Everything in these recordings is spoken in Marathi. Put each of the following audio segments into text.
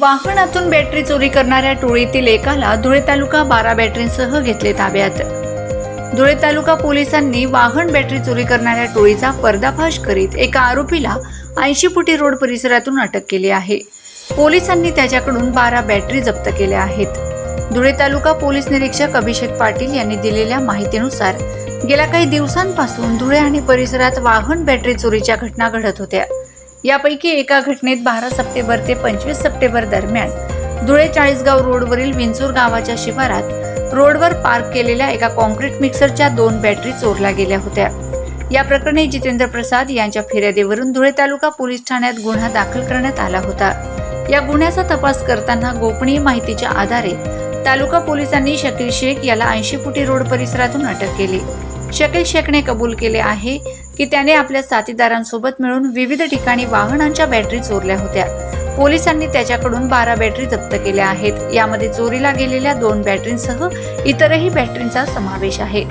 वाहनातून बॅटरी चोरी करणाऱ्या टोळीतील एकाला धुळे तालुका बारा बॅटरींसह घेतले ताब्यात. धुळे तालुका पोलिसांनी वाहन बॅटरी चोरी करणाऱ्या टोळीचा पर्दाफाश करीत एका आरोपीला ऐंशी फुटी रोड परिसरातून अटक केली आहे. पोलिसांनी त्याच्याकडून बारा बॅटरी जप्त केल्या आहेत. धुळे तालुका पोलीस निरीक्षक अभिषेक पाटील यांनी दिलेल्या माहितीनुसार गेल्या काही दिवसांपासून धुळे आणि परिसरात वाहन बॅटरी चोरीच्या घटना घडत होत्या. यापैकी एका घटनेत बारा सप्टेंबर ते पंचवीस सप्टेंबर दरम्यान धुळे चाळीसगाव रोडवरील विंचूर गावाच्या शिवारात रोडवर पार्क केलेल्या एका कॉन्क्रीट मिक्सरच्या दोन बॅटरी चोरल्या गेल्या होत्या. या प्रकरणी जितेंद्र प्रसाद यांच्या फिर्यादीवरून धुळे तालुका पोलीस ठाण्यात गुन्हा दाखल करण्यात आला होता. या गुन्ह्याचा तपास करताना गोपनीय माहितीच्या आधारे तालुका पोलिसांनी शकील शेख याला ऐंशी फुटी रोड परिसरातून अटक केली. शकील शेखने कबूल केले आहे की त्याने आपल्या साथीदारांसोबत मिळून विविध ठिकाणी वाहनांच्या बॅटरी चोरल्या होत्या. पोलिसांनी त्याच्याकडून बारा बॅटरी जप्त केल्या आहेत. यामध्ये चोरीला गेलेल्या दोन बॅटरींसह इतरही बॅटरींचा समावेश आहे.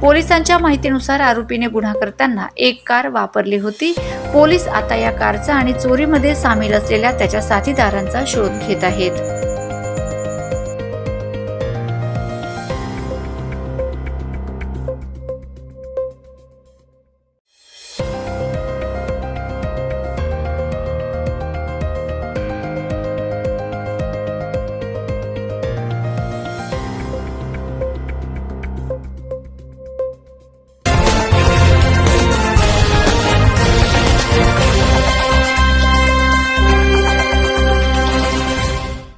पोलिसांच्या माहितीनुसार आरोपीने गुन्हा करताना एक कार वापरली होती. पोलीस आता या कारचा आणि चोरीमध्ये सामील असलेल्या त्याच्या साथीदारांचा शोध घेत आहेत.